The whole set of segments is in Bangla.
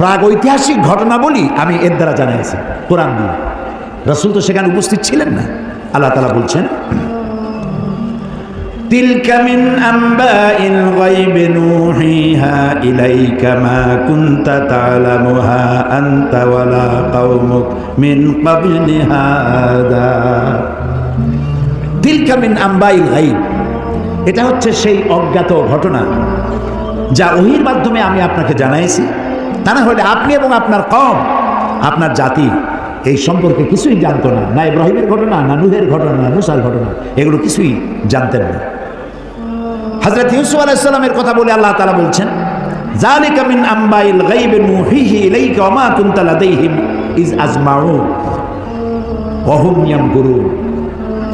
প্রাগ ঐতিহাসিক ঘটনা বলি আমি এর দ্বারা জানাইছি কোরআন দিয়ে রসুল তো সেখানে উপস্থিত ছিলেন না আল্লাহ তালা বলছেন تلك من أنباء الغيب نوحيها إليك ما كنت تعلمها أنت ولا قومك من قبل هذا تلك من أنباء الغيب এটা হচ্ছে সেই অজ্ঞাত ঘটনা যা ওহির মাধ্যমে আমি আপনাকে জানাইছি তা না হলে আপনি এবং আপনার কম, আপনার জাতি, এই সম্পর্কে কিছুই জানতো না। না ইব্রাহিমের ঘটনা, না নুহের ঘটনা, না মুসার ঘটনা, এগুলো কিছুই জানতেন না। হজরত ইউসুফ আলাইসাল্লামের কথা বলে আল্লাহ তালা বলছেন মা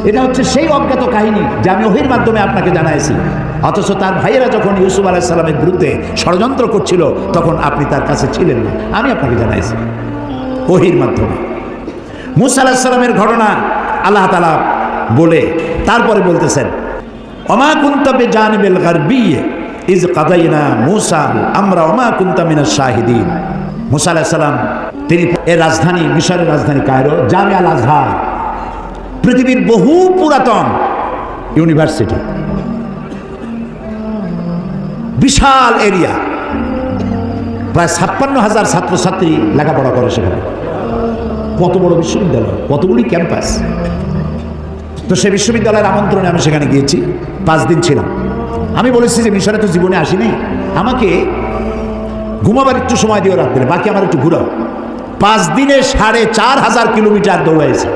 এটা হচ্ছে সেই অজ্ঞাত কাহিনী যা আমি ওহির মাধ্যমে আপনাকে জানাইছি। অথচ তার ভাইয়েরা যখন ইউসুফ আলাইসাল্লামের বিরুদ্ধে ষড়যন্ত্র করছিল, তখন আপনি তার কাছে ছিলেন না। আমি আপনাকে জানাইছি। ওহির মাধ্যমে। মুসা আলাহিসাল্লামের ঘটনা আল্লাহ তালা বলে, তারপরে বলতেছেন অমা কুন্তবে জানবেল গারবিয়ে ইজ কাদাইনা মুসা আমরা অমা কুন্তামিনা শাহিদিন। মুসা আলাহিসাল্লাম তিনি এর রাজধানী, মিশরের রাজধানী কায়রো জামে আল আজহার, পৃথিবীর বহু পুরাতন ইউনিভার্সিটি। বিশাল এরিয়া। প্রায় ছাপ্পান্ন হাজার ছাত্রছাত্রী লেখাপড়া করে সেখানে। কত বড় বিশ্ববিদ্যালয়, কতগুলি ক্যাম্পাস। তো সে বিশ্ববিদ্যালয়ের আমন্ত্রণে আমি সেখানে গিয়েছি, পাঁচ দিন ছিলাম। আমি বলেছি যে মিশরে তো জীবনে আসিনি, আমাকে ঘুমাবার একটু সময় দিও রাত বাকি আমার একটু ঘুরাও। পাঁচ দিনে সাড়ে চার হাজার কিলোমিটার দৌড়াইছে।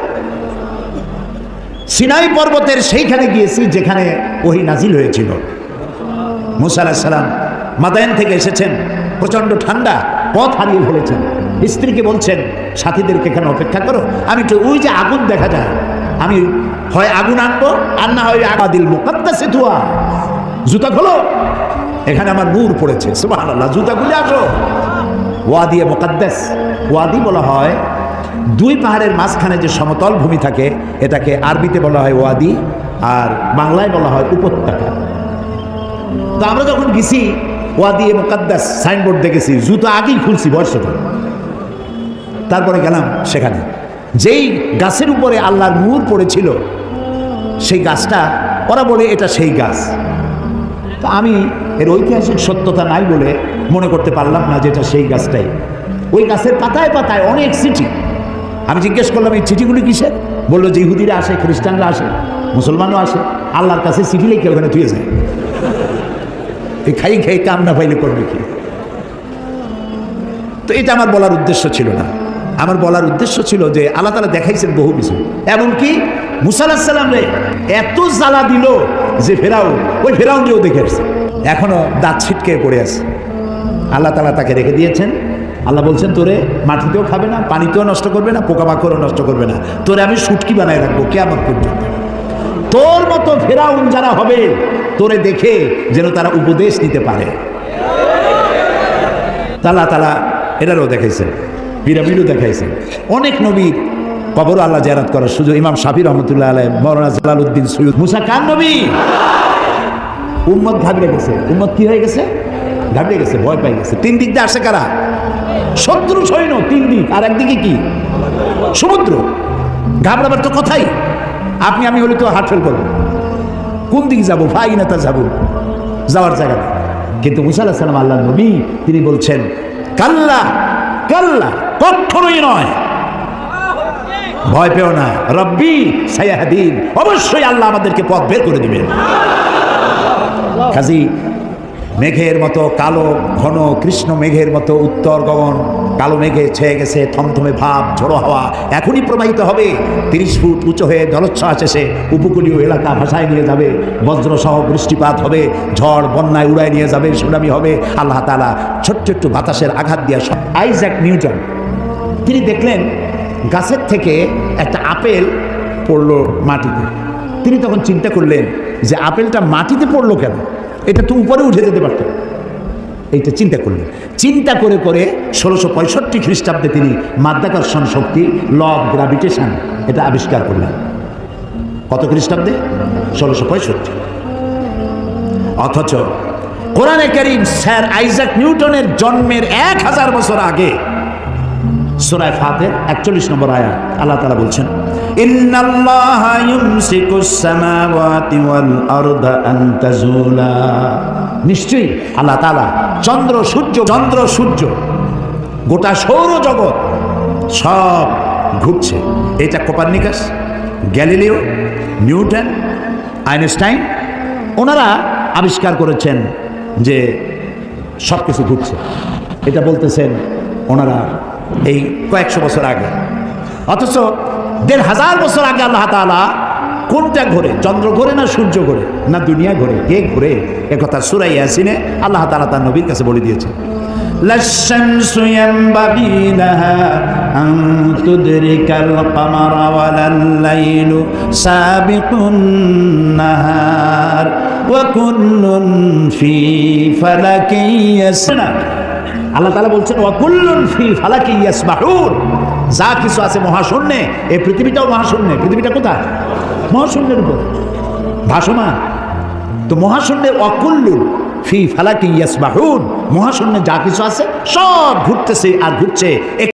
সিনাই পর্বতের সেইখানে গিয়েছি যেখানে ওহি নাজিল হয়েছিল। মুসা আলাহিসাল্লাম মাদায়ন থেকে এসেছেন, প্রচণ্ড ঠান্ডা, পথ হারিয়ে ফেলেছেন। স্ত্রীকে বলছেন, সাথীদেরকে এখানে অপেক্ষা করো। আমি একটু ওই যে আগুন দেখা যায়, আমি হয় আগুন আনব, আর না হয় আগাদিল মোকাদ্দা সেতুয়া জুতা খোলো। এখানে আমার নূর পড়েছে সুবাহ জুতা খুলে আসো। ওয়াদি মোকাদ্দাস, ওয়াদি বলা হয়, দুই পাহাড়ের মাঝখানে যে সমতল ভূমি থাকে, এটাকে আরবিতে বলা হয় ওয়াদি, আর বাংলায় বলা হয় উপত্যকা। তো আমরা যখন গেছি, ওয়াদি এ মোকাদ্দাস সাইনবোর্ড দেখেছি, জুতো আগেই খুলছি বয়সটা তারপরে গেলাম সেখানে। যেই গাছের উপরে আল্লাহর নূর পড়েছিল, সেই গাছটা, ওরা বলে এটা সেই গাছ। তো আমি এর ঐতিহাসিক সত্যতা নাই বলে মনে করতে পারলাম না যে এটা সেই গাছটাই। ওই গাছের পাতায় পাতায় অনেক চিঠি। আমি জিজ্ঞেস করলাম, এই চিঠিগুলি কিসের? বলল, যে ইহুদিরা আসে, খ্রিস্টানরা আসে, মুসলমানও আসে, আল্লাহর কাছে চিঠি লিখে ওখানে থুয়ে যায়। এই খাই খাই কাম না পাইলে করবে কি? তো এটা আমার বলার উদ্দেশ্য ছিল না। আমার বলার উদ্দেশ্য ছিল যে আল্লাহ তালা দেখাইছেন বহু কিছু। এমনকি মুসাল্লাম রে, এত জ্বালা দিল যে ফেরাও, ওই ফেরাউনকেও দেখে আসছে। এখনও দাঁত ছিটকে পড়ে আছে। আল্লাহ তালা তাকে রেখে দিয়েছেন। আল্লাহ বলছেন, তোরে মাটিতেও খাবে না, পানিতেও নষ্ট করবে না, পোকামাকড়ও নষ্ট করবে না। তোরে আমি সুটকি বানায় রাখব কেমন পর্যন্ত। তোর মতো ফেরাউন যারা হবে তোরে দেখে যেন তারা উপদেশ নিতে পারে। তালা তালা এটারও দেখাইছেন, পিরামিডও দেখাইছেন। অনেক নবীর কবর আল্লাহ জারাত করার সুযোগ ইমাম শাফি রহমতুল্লাহ আলাই মৌলানা জালালউদ্দিন সৈয়দ মুসা কান নবী? উম্মত ঘাবড়ে গেছে। উম্মত কি হয়ে গেছে? ঘাবড়ে গেছে, ভয় পাই গেছে। তিন দিক দিয়ে আসে কারা? শত্রু সৈন্য, তিন দিক। আর একদিকে কি? সমুদ্র। ঘাবড়াবার তো কথাই। আপনি, আমি হলে তো হাট ফেল করব। কোন দিকে যাব? ভাই না তা যাব? যাওয়ার জায়গা কিন্তু মুসা আল্লাহ সাল্লাম আল্লাহ নবী, তিনি বলছেন, কাল্লা কাল্লা, কখনোই নয়। ভয় পেও না। রব্বি সায়াহাদিন অবশ্যই আল্লাহ আমাদেরকে পথ বের করে দিবেন। কাজী, মেঘের মতো কালো, ঘন, কৃষ্ণ মেঘের মতো উত্তর গগন কালো মেঘে ছেয়ে গেছে থমথমে ভাব, ঝোড়ো হাওয়া। এখনই প্রবাহিত হবে। তিরিশ ফুট উঁচু হয়ে জলোচ্ছ্বাস এসে উপকূলীয় এলাকা ভাসায় নিয়ে যাবে। বজ্রসহ বৃষ্টিপাত হবে। ঝড় বন্যায় উড়ায় নিয়ে যাবে। সুনামি হবে। আল্লাহ তালা ছোট্ট একটু বাতাসের আঘাত দিয়ে আইজ্যাক নিউটন, তিনি দেখলেন গাছের থেকে একটা আপেল পড়ল মাটিতে। তিনি তখন চিন্তা করলেন যে, আপেলটা মাটিতে পড়ল কেন? এটা তো উপরে উঠে যেতে পারত। এইটা চিন্তা করলেন। চিন্তা করে করে ষোলোশো পঁয়ষট্টি খ্রিস্টাব্দে তিনি মাধ্যাকর্ষণ শক্তি ল অফ গ্রাভিটেশন এটা আবিষ্কার করলেন। কত খ্রিস্টাব্দে? ষোলোশো পঁয়ষট্টি। অথচ কোরআনে করিম স্যার আইজাক নিউটনের জন্মের এক হাজার বছর আগে সোরায় ফাতের একচল্লিশ নম্বর আয়া আল্লাহ তালা বলছেন ইন্নাল্লাহা ইউমসিকুস সামাওয়াতি ওয়াল আরদা আন তাজুলা। নিশ্চয়ই আল্লাহ তাআলা চন্দ্র সূর্য চন্দ্র সূর্য গোটা সৌরজগৎ সব ঘুরছে। এটা কোপার্নিকাস গ্যালিলিও নিউটন আইনস্টাইন ওনারা আবিষ্কার করেছেন যে সব কিছু ঘুরছে। এটা বলতেছেন ওনারা এই কয়েকশো বছর আগে। অথচ দেড় হাজার বছর আগে আল্লাহ তাআলা কোনটা ঘোরে চন্দ্র ঘোরে না সূর্য ঘোরে না দুনিয়া ঘোরে কে ঘোরে একথা সুরাই আসিনে আল্লাহ তাআলা তার নবীর কাছে বলে দিয়েছে للشمس ينبغي لها أن تدرك القمر ولا الليل سابق النهار وكل في فلك يسبح আল্লাহ তাআলা বলছেন ওয়াকুল্লুন ফি ফালাকি ইয়াসবাহুন যা কিছু আছে মহাশূন্যে, এই পৃথিবীটাও মহাশূন্যে। পৃথিবীটা কোথায়? মহাশূন্যের উপর। ভাসমান। তো মহাশূন্যের অকুল্লু ফি ফালাকি ইয়াসবাহুন। মহাশূন্যে যা কিছু আছে সব ঘুরতেছে আর ঘুরছে।